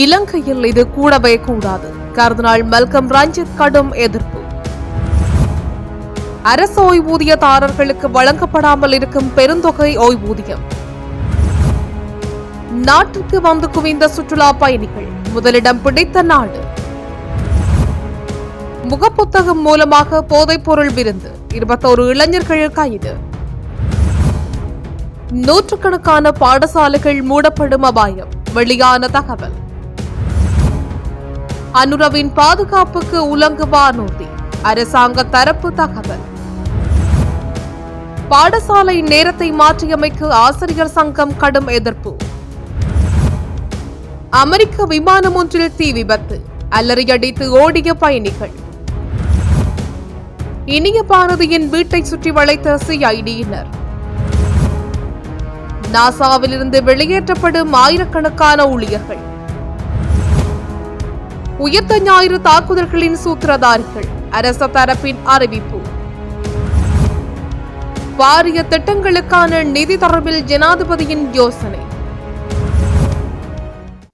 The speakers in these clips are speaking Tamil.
இலங்கையில் இது கூடவே கூடாது. கர்தினால் மல்கம் ரஞ்சித் கடும் எதிர்ப்பு. அரசு ஓய்வூதியதாரர்களுக்கு வழங்கப்படாமல் இருக்கும் பெருந்தொகை ஓய்வூதியம். நாட்டுக்கு வந்து குவிந்த சுற்றுலா பயணிகள் முதலிடம் பிடித்த நாடு. முகப்புத்தகம் மூலமாக போதைப்பொருள் விருந்து இருபத்தோரு இளைஞர்கள் கைது. நூற்றுக்கணக்கான பாடசாலைகள் மூடப்படும் அபாயம் வெளியான தகவல். அனுரவின் பாதுகாப்புக்கு உலங்கு வானூர்தி அரசாங்க தரப்பு தகவல். பாடசாலை நேரத்தை மாற்றியமைக்க ஆசிரியர் சங்கம் கடும் எதிர்ப்பு. அமெரிக்க விமானம் ஒன்றில் தீ விபத்து. அலறியடித்து ஓடிய பயணிகள். இனிய பாரதியின் வீட்டை சுற்றி வளைத்த சிஐடியினர். நாசாவிலிருந்து வெளியேற்றப்படும் ஆயிரக்கணக்கான ஊழியர்கள். உயிர்த்த ஞாயிறு தாக்குதல்களின் சூத்திரதாரிகள். அரச தரப்பின் அறிவிப்பு. பாரிய திட்டங்களுக்கான நிதி தொடர்பில் ஜனாதிபதியின் யோசனை.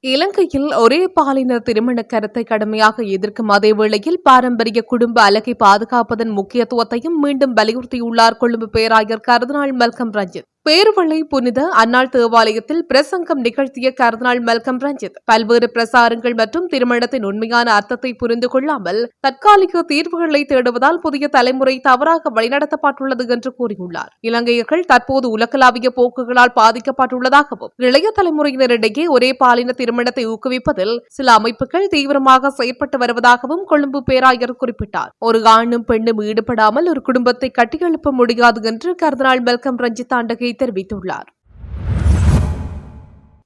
இலங்கையில் ஒரே பாலின திருமண கருத்தை கடுமையாக எதிர்க்கும் அதே வேளையில் பாரம்பரிய குடும்ப அலகை பாதுகாப்பதன் முக்கியத்துவத்தையும் மீண்டும் வலியுறுத்தியுள்ளார் கொழும்பு பேராயர் கருதினாள் மல்கம் ரஞ்சித் பேருவளை புனித அன்னாள் தேவாலயத்தில் பிரசங்கம் நிகழ்த்திய கர்தினால் மல்கம் ரஞ்சித். பல்வேறு பிரசாரங்கள் மற்றும் திருமணத்தின் உண்மையான அர்த்தத்தை புரிந்து கொள்ளாமல் தற்காலிக தீர்வுகளை தேடுவதால் புதிய தலைமுறை தவறாக வழிநடத்தப்பட்டுள்ளது என்று கூறியுள்ளார். இலங்கையர்கள் தற்போது உலகளாவிய போக்குகளால் பாதிக்கப்பட்டுள்ளதாகவும் இளைய தலைமுறையினரிடையே ஒரே பாலின திருமணத்தை ஊக்குவிப்பதில் சில அமைப்புகள் தீவிரமாக செயற்பட்டு வருவதாகவும் கொழும்பு பேராயர் குறிப்பிட்டார். ஒரு ஆணும் பெண்ணும் ஈடுபடாமல் ஒரு குடும்பத்தை கட்டியெழுப்ப முடியாது என்று கர்தினால் மெல்கம் ரஞ்சித் ஆண்டகை தெரிவித்துள்ளார்.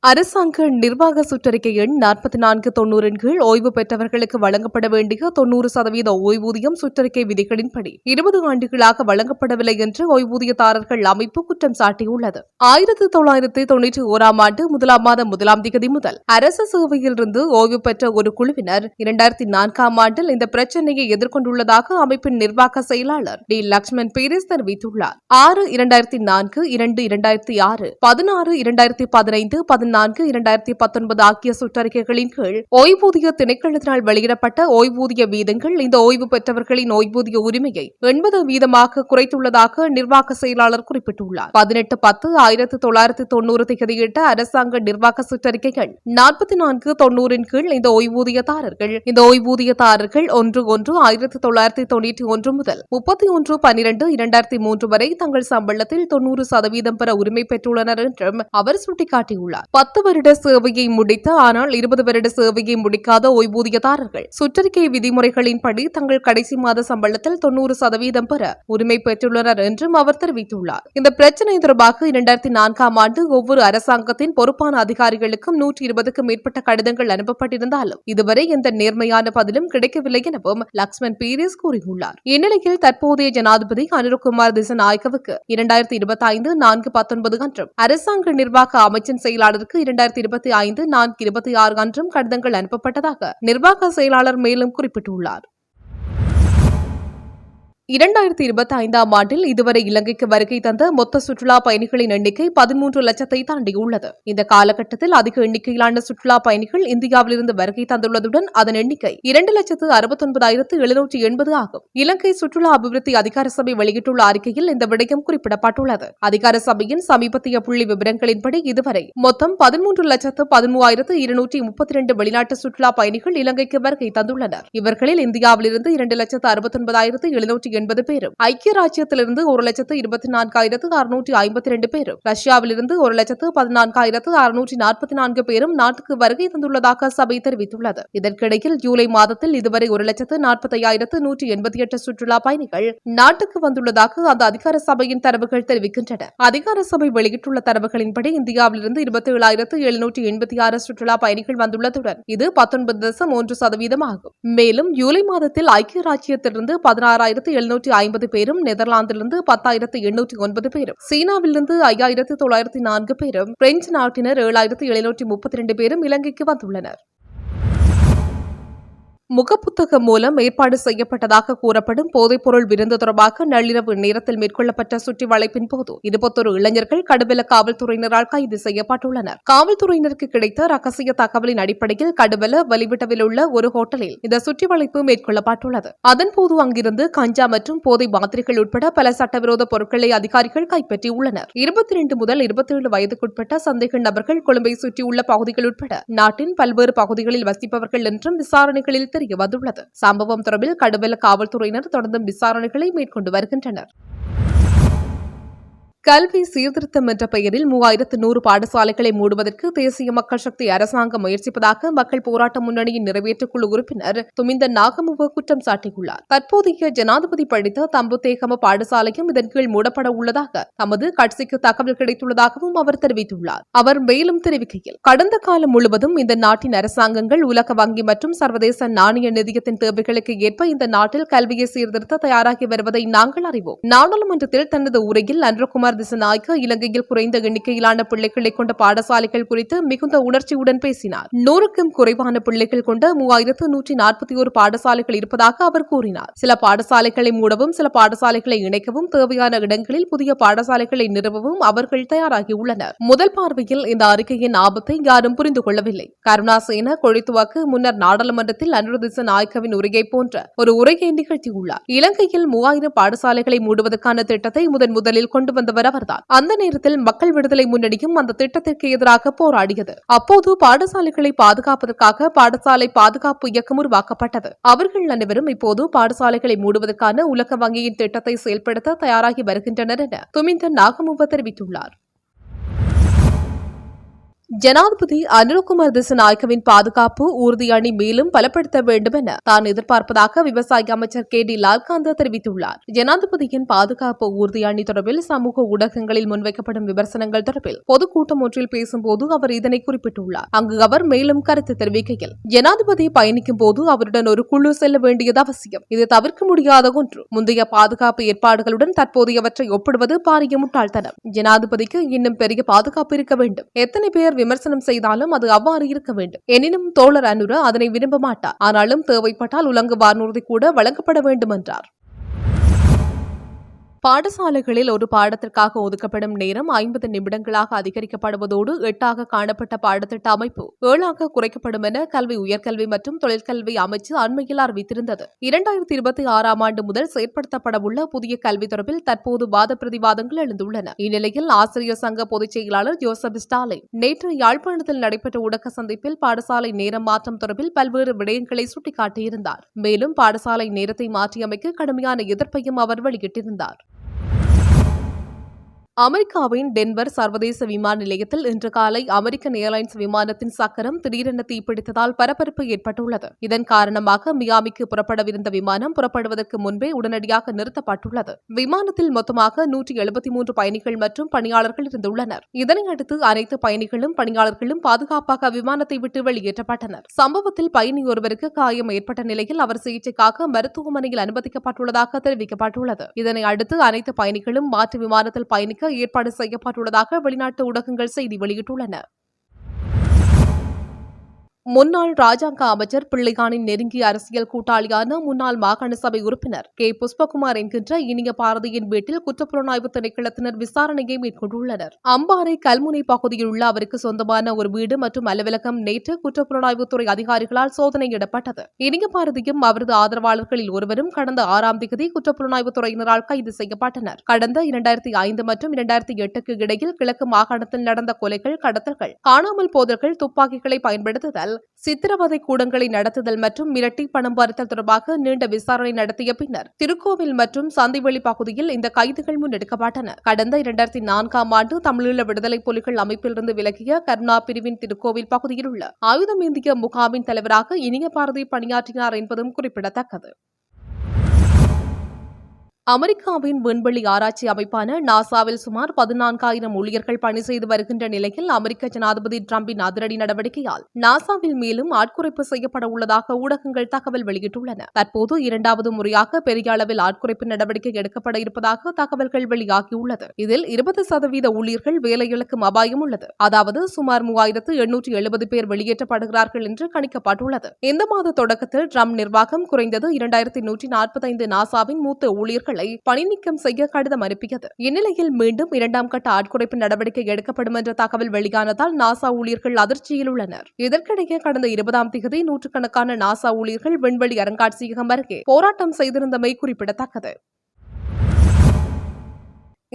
அரசாங்க நிர்வாக சுற்றறிக்கை எண் நாற்பத்தி நான்கு தொன்னூறின் கீழ் ஓய்வு பெற்றவர்களுக்கு வழங்கப்பட வேண்டிய தொன்னூறு சதவீத ஓய்வூதியம் சுற்றறிக்கை விதிகளின்படி இருபது ஆண்டுகளாக வழங்கப்படவில்லை என்று ஓய்வூதியதாரர்கள் அமைப்பு குற்றம் சாட்டியுள்ளது. ஆயிரத்தி தொள்ளாயிரத்தி தொன்னூற்றி ஓராம் ஆண்டு முதலாம் மாதம் முதலாம் திகதி முதல் அரசு சேவையிலிருந்து ஓய்வு பெற்ற ஒரு குழுவினர் இரண்டாயிரத்தி நான்காம் ஆண்டில் இந்த பிரச்சினையை எதிர்கொண்டுள்ளதாக அமைப்பின் நிர்வாக செயலாளர் டி. லக்ஷ்மண் பீரிஸ் தெரிவித்துள்ளார். ஆறு இரண்டாயிரத்தி நான்கு இரண்டு இரண்டாயிரத்தி ஆறு பதினாறு இரண்டாயிரத்தி பதினைந்து நான்கு இரண்டாயிரத்தி பத்தொன்பது ஆகிய சுற்றறிக்கைகளின் கீழ் ஓய்வூதிய திணைக்களத்தினால் வெளியிடப்பட்ட ஓய்வூதிய வீதங்கள் இந்த ஓய்வு பெற்றவர்களின் ஓய்வூதிய உரிமையை எண்பது வீதமாக குறைத்துள்ளதாக நிர்வாக செயலாளர் குறிப்பிட்டுள்ளார். பதினெட்டு பத்து ஆயிரத்தி தொள்ளாயிரத்தி தொண்ணூறு திகதியிட்ட அரசாங்க நிர்வாக சுற்றறிக்கைகள் நாற்பத்தி நான்கு தொண்ணூறின் கீழ் இந்த ஓய்வூதியதாரர்கள். இந்த ஓய்வூதியதாரர்கள் ஒன்று ஒன்று ஆயிரத்தி தொள்ளாயிரத்தி தொண்ணூற்றி ஒன்று முதல் முப்பத்தி ஒன்று பனிரெண்டு இரண்டாயிரத்தி மூன்று வரை தங்கள் சம்பளத்தில் தொண்ணூறு சதவீதம் பெற உரிமை பெற்றுள்ளனர் என்றும் அவர் சுட்டிக்காட்டியுள்ளார். பத்து வருட சேவையை முடித்த ஆனால் இருபது வருட சேவையை முடிக்காத ஓய்வூதியதாரர்கள். சுற்றறிக்கை விதிமுறைகளின்படி தங்கள் கடைசி மாத சம்பளத்தில் தொண்ணூறு சதவீதம் பெற உரிமை பெற்றுள்ளனர் என்றும் அவர் தெரிவித்துள்ளார். இந்த பிரச்சினை தொடர்பாக இரண்டாயிரத்தி நான்காம் ஆண்டு ஒவ்வொரு அரசாங்கத்தின் பொறுப்பான அதிகாரிகளுக்கும் நூற்றி இருபதுக்கும் மேற்பட்ட கடிதங்கள் அனுப்பப்பட்டிருந்தாலும் இதுவரை எந்த நேர்மையான பதிலும் கிடைக்கவில்லை எனவும் லக்ஷ்மண் பீரிஸ் கூறியுள்ளார். இந்நிலையில் தற்போதைய ஜனாதிபதி அனுரகுமார் திசநாயக்கவுக்கு இரண்டாயிரத்தி இருபத்தி ஐந்து நான்கு பத்தொன்பது அன்றும் அரசாங்க நிர்வாக அமைச்சின் செயலாளருக்கு இரண்டாயிரத்தி இருபத்தி ஐந்து நான்கு இருபத்தி ஆறு அன்றும் கடிதங்கள் அனுப்பப்பட்டதாக நிர்வாக செயலாளர் மேலும் குறிப்பிட்டுள்ளார். இரண்டாயிரத்தி இருபத்தி ஐந்தாம் ஆண்டில் இதுவரை இலங்கைக்கு வருகை தந்த மொத்த சுற்றுலா பயணிகளின் எண்ணிக்கை பதிமூன்று லட்சத்தை தாண்டியுள்ளது. இந்த காலகட்டத்தில் அதிக எண்ணிக்கையிலான சுற்றுலா பயணிகள் இந்தியாவிலிருந்து வருகை தந்துள்ளதுடன் அதன் எண்ணிக்கை இரண்டு லட்சத்து அறுபத்தொன்பதாயிரத்து எழுநூற்றி எண்பது ஆகும். இலங்கை சுற்றுலா அபிவிருத்தி அதிகார சபை வெளியிட்டுள்ள அறிக்கையில் இந்த விடயம் குறிப்பிடப்பட்டுள்ளது. அதிகார சபையின் சமீபத்திய புள்ளி விவரங்களின்படி இதுவரை மொத்தம் பதிமூன்று லட்சத்து பதிமூவாயிரத்து இருநூற்றி முப்பத்தி இரண்டு வெளிநாட்டு சுற்றுலா பயணிகள் இலங்கைக்கு வருகை தந்துள்ளனர். இவர்களில் இந்தியாவிலிருந்து இரண்டு லட்சத்து அறுபத்தொன்பதாயிரத்து எழுநூற்றி எண்பது பேரும். ஐக்கிய ராஜ்யத்திலிருந்து ஒரு லட்சத்து இருபத்தி நான்காயிரத்து அறுநூற்றி ஐம்பத்தி ரெண்டு பேரும். ரஷ்யாவிலிருந்து ஒரு லட்சத்து பதினான்காயிரத்து அறுநூற்றி நாற்பத்தி நான்கு பேரும் நாட்டுக்கு வருகை தந்துள்ளதாக சபை தெரிவித்துள்ளது. இதற்கிடையில் ஜூலை மாதத்தில் இதுவரை ஒரு லட்சத்து நாற்பத்தையாயிரத்து நூற்றி எண்பத்தி எட்டு சுற்றுலா பயணிகள் நாட்டுக்கு வந்துள்ளதாக அந்த அதிகார சபையின் தரவுகள் தெரிவிக்கின்றன. அதிகார சபை வெளியிட்டுள்ள தரவுகளின்படி இந்தியாவிலிருந்து இருபத்தி ஏழாயிரத்து எழுநூற்றி எண்பத்தி ஆறு சுற்றுலா பயணிகள் வந்துள்ளதுடன் இது பத்தொன்பது தசம் மூன்று சதவீதம் ஆகும் மேலும் ஜூலை மாதத்தில் ஐக்கிய ராஜ்யத்திலிருந்து பதினாறாயிரத்து எழுநூற்றி ஐம்பது பேரும் நெதர்லாந்திலிருந்து பத்தாயிரத்து எண்ணூற்றி ஒன்பது பேரும் சீனாவிலிருந்து ஐயாயிரத்து தொள்ளாயிரத்தி நான்கு பேரும் பிரெஞ்சு நாட்டினர் ஏழாயிரத்து எழுநூற்றி முப்பத்தி இரண்டு பேரும் இலங்கைக்கு வந்துள்ளனர். முகப்புத்தகம் மூலம் ஏற்பாடு செய்யப்பட்டதாக கூறப்படும் போதைப்பொருள் விருந்து தொடர்பாக நள்ளிரவு நேரத்தில் மேற்கொள்ளப்பட்ட சுற்றி வளைப்பின் போது இருபத்தொரு இளைஞர்கள் கடுவல காவல்துறையினரால் கைது செய்யப்பட்டுள்ளனர். காவல்துறையினருக்கு கிடைத்த ரகசிய தகவலின் அடிப்படையில் கடுவல வலிவிட்டவில் உள்ள ஒரு ஹோட்டலில் இந்த சுற்றி வளைப்பு மேற்கொள்ளப்பட்டுள்ளது. அதன்போது அங்கிருந்து கஞ்சா மற்றும் போதை மாத்திரைகள் உட்பட பல சட்டவிரோத பொருட்களை அதிகாரிகள் கைப்பற்றியுள்ளனர். இருபத்தி இரண்டு முதல் இருபத்தி ஏழு வயதுக்குட்பட்ட சந்தேக நபர்கள் கொழும்பை சுற்றியுள்ள பகுதிகள் உட்பட நாட்டின் பல்வேறு பகுதிகளில் வசிப்பவர்கள் என்றும் விசாரணைகளில் தெரிய வந்துள்ளது. சம்பவம் தொடர்பில் கடுவல காவல்துறையினர் தொடர்ந்தும் விசாரணைகளை மேற்கொண்டு வருகின்றனர். கல்வி சீர்திருத்தம் என்ற பெயரில் மூவாயிரத்து நூறு பாடசாலைகளை மூடுவதற்கு தேசிய மக்கள் சக்தி அரசாங்கம் முயற்சிப்பதாக மக்கள் போராட்ட முன்னணியின் நிறைவேற்றுக்குழு உறுப்பினர் துமிந்த நாகமுக குற்றம் சாட்டியுள்ளார். தற்போதைய ஜனாதிபதி படித்த தம்புத்தேகம பாடசாலையும் இதன் கீழ் மூடப்பட உள்ளதாக தமது கட்சிக்கு தகவல் கிடைத்துள்ளதாகவும் அவர் தெரிவித்துள்ளார். அவர் மேலும் தெரிவிக்கையில் கடந்த காலம் முழுவதும் இந்த நாட்டின் அரசாங்கங்கள் உலக வங்கி மற்றும் சர்வதேச நாணய நிதியத்தின் தேவைகளுக்கு ஏற்ப இந்த நாட்டில் கல்வியை சீர்திருத்த தயாராகி வருவதை நாங்கள் அறிவோம். நாடாளுமன்றத்தில் தனது உரையில் அன்றகுமார் திசநாயக்க இலங்கையில் குறைந்த எண்ணிக்கையிலான பிள்ளைகளை கொண்ட பாடசாலைகள் குறித்து மிகுந்த உணர்ச்சியுடன் பேசினார். நூறுக்கும் குறைவான பிள்ளைகள் கொண்ட மூவாயிரத்து நூற்றி நாற்பத்தி ஒரு பாடசாலைகள் இருப்பதாக அவர் கூறினார். சில பாடசாலைகளை மூடவும் சில பாடசாலைகளை இணைக்கவும் தேவையான இடங்களில் புதிய பாடசாலைகளை நிறுவவும் அவர்கள் தயாராகியுள்ளனர். முதல் பார்வையில் இந்த அறிக்கையின் ஆபத்தை யாரும் புரிந்து கொள்ளவில்லை. கருணாசேன கொழித்துவாக்கு முன்னர் நாடாளுமன்றத்தில் அனுரதிச நாயக்கவின் உரையை போன்ற ஒரு உரையை நிகழ்த்தியுள்ளார். இலங்கையில் மூவாயிரம் பாடசாலைகளை மூடுவதற்கான திட்டத்தை முதன் முதலில் கொண்டு வந்தவர் அவர்தான் அந்த நேரத்தில் மக்கள் விடுதலை முன்னணியும் அந்த திட்டத்திற்கு எதிராக போராடியது. அப்போது பாடசாலைகளை பாதுகாப்பதற்காக பாடசாலை பாதுகாப்பு இயக்கம் உருவாக்கப்பட்டது. அவர்கள் அனைவரும் இப்போது பாடசாலைகளை மூடுவதற்கான உலக வங்கியின் திட்டத்தை செயல்படுத்த தயாராகி வருகின்றனர் என துமிந்த நாகமுவ தெரிவித்துள்ளார். ஜனாதிபதி அனில்குமார் திசநாயக்கவின் பாதுகாப்பு ஊர்தி அணி மேலும் பலப்படுத்த வேண்டும் என தான் எதிர்பார்ப்பதாக விவசாய அமைச்சர் கே டி லால்காந்தா தெரிவித்துள்ளார். ஜனாதிபதியின் பாதுகாப்பு உறுதியணி அணி தொடர்பில் சமூக ஊடகங்களில் முன்வைக்கப்படும் விமர்சனங்கள் தொடர்பில் பொதுக்கூட்டம் ஒன்றில் பேசும்போது அவர் இதனை குறிப்பிட்டுள்ளார். அங்கு அவர் மேலும் கருத்து தெரிவிக்கையில் ஜனாதிபதி பயணிக்கும் போது அவருடன் ஒரு குழு செல்ல வேண்டியது அவசியம். இது தவிர்க்க முடியாத ஒன்று. முந்தைய பாதுகாப்பு ஏற்பாடுகளுடன் தற்போதையவற்றை ஒப்பிடுவது பாரிய முட்டாள்தனம். ஜனாதிபதிக்கு இன்னும் பெரிய பாதுகாப்பு இருக்க வேண்டும். எத்தனை பேர் விமர்சனம் செய்தாலும் அது அவ்வாறு இருக்க வேண்டும். எனினும் தோழர் அனுர அதனை விரும்ப மாட்டார் ஆனாலும் தேவைப்பட்டால் உலங்கு வானூர்தி கூட வழங்கப்பட வேண்டும் என்றார் பாடசாலைகளில் ஒரு பாடத்திற்காக ஒதுக்கப்படும் நேரம் ஐம்பது நிமிடங்களாக அதிகரிக்கப்படுவதோடு எட்டாக காணப்பட்ட பாடத்திட்ட அமைப்பு ஏழாக குறைக்கப்படும் என கல்வி உயர்கல்வி மற்றும் தொழிற்கல்வி அமைச்சு அண்மையில் அறிவித்திருந்தது. இரண்டாயிரத்தி இருபத்தி ஆறாம் ஆண்டு முதல் செயற்படுத்தப்படவுள்ள புதிய கல்வி தொடர்பில் தற்போது வாத பிரதிவாதங்கள் எழுந்துள்ளன. இந்நிலையில் ஆசிரியர் சங்க பொதுச் செயலாளர் ஜோசப் ஸ்டாலின் நேற்று யாழ்ப்பாணத்தில் நடைபெற்ற ஊடக சந்திப்பில் பாடசாலை நேரம் மாற்றம் தொடர்பில் பல்வேறு விடயங்களை சுட்டிக்காட்டியிருந்தார். மேலும் பாடசாலை நேரத்தை மாற்றியமைக்க கடுமையான எதிர்ப்பையும் அவர் வெளியிட்டிருந்தார். அமெரிக்காவின் டென்வர் சர்வதேச விமான நிலையத்தில் இன்று காலை அமெரிக்கன் ஏர்லைன்ஸ் விமானத்தின் சக்கரம் திடீரென தீப்பிடித்ததால் பரபரப்பு ஏற்பட்டுள்ளது. இதன் காரணமாக மியாமிக்கு புறப்படவிருந்த விமானம் புறப்படுவதற்கு முன்பே உடனடியாக நிறுத்தப்பட்டுள்ளது. விமானத்தில் மொத்தமாக நூற்றி எழுபத்தி மூன்று பயணிகள் மற்றும் பணியாளர்கள் இருந்துள்ளனர். இதனையடுத்து அனைத்து பயணிகளும் பணியாளர்களும் பாதுகாப்பாக விமானத்தை விட்டு வெளியேற்றப்பட்டனர். சம்பவத்தில் பயணி ஒருவருக்கு காயம் ஏற்பட்ட நிலையில் அவர் சிகிச்சைக்காக மருத்துவமனையில் அனுமதிக்கப்பட்டுள்ளதாக தெரிவிக்கப்பட்டுள்ளது. இதனை அடுத்து அனைத்து பயணிகளும் மாற்று விமானத்தில் பயணிக்க ஏற்பாடு செய்யப்பட்டுள்ளதாக வெளிநாட்டு ஊடகங்கள் செய்தி வெளியிட்டுள்ளன. முன்னாள் ராஜாங்க அமைச்சர் பிள்ளைகானின் நெருங்கிய அரசியல் கூட்டாளியான முன்னாள் மாகாண சபை உறுப்பினர் கே. புஷ்பகுமார் என்கின்ற இனிய பாரதியின் வீட்டில் குற்றப்புலனாய்வு திணைக்களத்தினர் விசாரணையை மேற்கொண்டுள்ளனர். அம்பாறை கல்முனை பகுதியில் உள்ள அவருக்கு சொந்தமான ஒரு வீடு மற்றும் அலுவலகம் நேற்று குற்றப்புலனாய்வுத்துறை அதிகாரிகளால் சோதனையிடப்பட்டது. இனிய பாரதியும் அவரது ஆதரவாளர்களில் ஒருவரும் கடந்த ஆறாம் தேதி குற்றப்புலனாய்வுத்துறையினரால் கைது செய்யப்பட்டனர். கடந்த இரண்டாயிரத்தி ஐந்து மற்றும் இரண்டாயிரத்தி எட்டுக்கு இடையில் கிழக்கு மாகாணத்தில் நடந்த கொலைகள் கடத்தல்கள் காணாமல் போதல்கள் துப்பாக்கிகளை பயன்படுத்துதல் சித்திரவதை கூடங்களை நடத்துதல் மற்றும் மிரட்டி பணம் பறித்தல் தொடர்பாக நீண்ட விசாரணை நடத்திய பின்னர் திருக்கோவில் மற்றும் சந்தைவெளி பகுதியில் இந்த கைதுகள் முன்னெடுக்கப்பட்டன. கடந்த இரண்டாயிரத்தி நான்காம் ஆண்டு தமிழீழ விடுதலை புலிகள் அமைப்பிலிருந்து விலகிய கருணா பிரிவின் திருக்கோவில் பகுதியில் உள்ள ஆயுதம் இந்திய முகாமின் தலைவராக இனிய பாரதி பணியாற்றினார் என்பதும் குறிப்பிடத்தக்கது. அமெரிக்காவின் விண்வெளி ஆராய்ச்சி அமைப்பான நாசாவில் சுமார் பதினான்காயிரம் ஊழியர்கள் பணி செய்து வருகின்ற நிலையில் அமெரிக்க ஜனாதிபதி டிரம்பின் அதிரடி நடவடிக்கையால் நாசாவில் மேலும் ஆட்குறைப்பு செய்யப்பட உள்ளதாக ஊடகங்கள் தகவல் வெளியிட்டுள்ளன. தற்போது இரண்டாவது முறையாக பெரிய அளவில் ஆட்குறைப்பு நடவடிக்கை எடுக்கப்பட இருப்பதாக தகவல்கள் வெளியாகியுள்ளது. இதில் இருபது சதவீத ஊழியர்கள் வேலையிழக்கும் அபாயம் உள்ளது. அதாவது சுமார் மூவாயிரத்து எண்ணூற்று எழுபது பேர் வெளியேற்றப்படுகிறார்கள் என்று கணிக்கப்பட்டுள்ளது. இந்த மாத தொடக்கத்தில் டிரம்ப் நிர்வாகம் குறைந்தது இரண்டாயிரத்தி நூற்றி நாற்பத்தைந்து நாசாவின் மூத்த ஊழியர்கள் பணி நீக்கம் செய்ய கடிதம் அனுப்பியது. இந்நிலையில் மீண்டும் இரண்டாம் கட்ட ஆட்குறைப்பு நடவடிக்கை எடுக்கப்படும் என்ற தகவல் வெளியானதால் நாசா ஊழியர்கள் அதிர்ச்சியில் உள்ளனர். இதற்கிடையே கடந்த இருபதாம் தேதி நூற்றுக்கணக்கான நாசா ஊழியர்கள் விண்வெளி அருங்காட்சியகம் அருகே போராட்டம் செய்திருந்தமை குறிப்பிடத்தக்கது.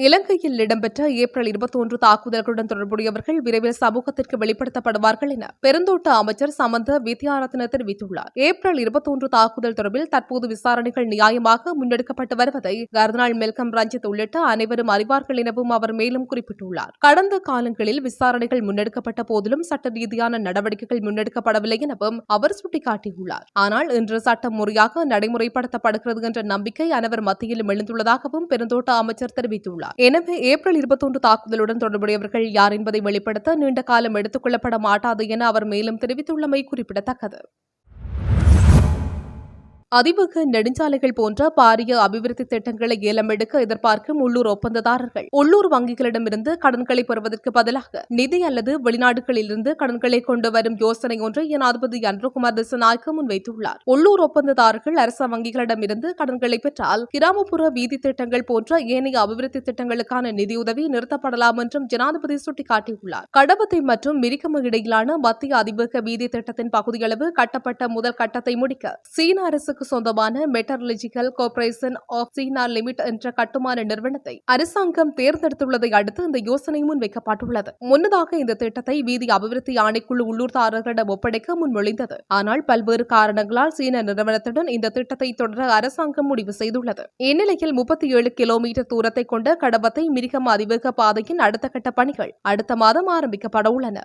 இலங்கையில் இடம்பெற்ற ஏப்ரல் இருபத்தொன்று தாக்குதல்களுடன் தொடர்புடையவர்கள் விரைவில் சமூகத்திற்கு வெளிப்படுத்தப்படுவார்கள் என பெருந்தோட்ட அமைச்சர் சமந்த வித்யாரத்ன தெரிவித்துள்ளார். ஏப்ரல் இருபத்தொன்று தாக்குதல் தொடர்பில் தற்போது விசாரணைகள் நியாயமாக முன்னெடுக்கப்பட்டு வருவதை கர்தினால் மெல்கம் ரஞ்சித் உள்ளிட்ட அனைவரும் அறிவார்கள் எனவும் அவர் மேலும் குறிப்பிட்டுள்ளார். கடந்த காலங்களில் விசாரணைகள் முன்னெடுக்கப்பட்ட போதிலும் சட்ட ரீதியான நடவடிக்கைகள் முன்னெடுக்கப்படவில்லை எனவும் அவர் சுட்டிக்காட்டியுள்ளார். ஆனால் இன்று சட்டம் முறையாக நடைமுறைப்படுத்தப்படுகிறது என்ற நம்பிக்கை அனைவர் மத்தியிலும் எழுந்துள்ளதாகவும் பெருந்தோட்ட அமைச்சர் தெரிவித்துள்ளார். எனவே ஏப்ரல் இருபத்தொன்று தாக்குதலுடன் தொடர்புடையவர்கள் யார் என்பதை வெளிப்படுத்த நீண்ட காலம் எடுத்துக் கொள்ளப்பட மாட்டாது என அவர் மேலும் தெரிவித்துள்ளமை குறிப்பிடத்தக்கது. அதிமுக நெடுஞ்சாலைகள் போன்ற பாரிய அபிவிருத்தி திட்டங்களை ஏலம் எடுக்க எதிர்பார்க்கும் உள்ளூர் ஒப்பந்ததாரர்கள். உள்ளூர் வங்கிகளிடமிருந்து கடன்களை பெறுவதற்கு பதிலாக நிதி அல்லது வெளிநாடுகளிலிருந்து கடன்களை கொண்டு வரும் யோசனை ஒன்றை ஜனாதிபதி அன்புகுமார் திசநாயக்க முன்வைத்துள்ளார். உள்ளூர் ஒப்பந்ததாரர்கள் அரச வங்கிகளிடமிருந்து கடன்களை பெற்றால் கிராமப்புற வீதி திட்டங்கள் போன்ற ஏனைய அபிவிருத்தி திட்டங்களுக்கான நிதியுதவி நிறுத்தப்படலாம் என்றும் ஜனாதிபதி சுட்டிக்காட்டியுள்ளார். கடபத்தை மற்றும் மிரிக்கம இடையிலான மத்திய அதிமுக வீதி திட்டத்தின் பகுதியளவு கட்டப்பட்ட முதல் கட்டத்தை முடிக்க சீன அரசு அரசுக்கு சொந்தமான metallurgical corporation of China limited என்ற கட்டுமான நிறுவனத்தை அரசாங்கம் தேர்ந்தெடுத்துள்ளதை அடுத்து இந்த யோசனை முன்வைக்கப்பட்டுள்ளது. முன்னதாக இந்த திட்டத்தை வீதி அபிவிருத்தி ஆணைக்குழு உள்ளூர்தாரர்களிடம் ஒப்படைக்க முன்மொழிந்தது. ஆனால் பல்வேறு காரணங்களால் சீன நிறுவனத்துடன் இந்த திட்டத்தை தொடர அரசாங்கம் முடிவு செய்துள்ளது. இந்நிலையில் முப்பத்தி ஏழு கிலோமீட்டர் தூரத்தை கொண்ட கடவத்தை மிரிகம் அதிவேக பாதையின் அடுத்த கட்ட பணிகள் அடுத்த மாதம் ஆரம்பிக்கப்பட உள்ளன.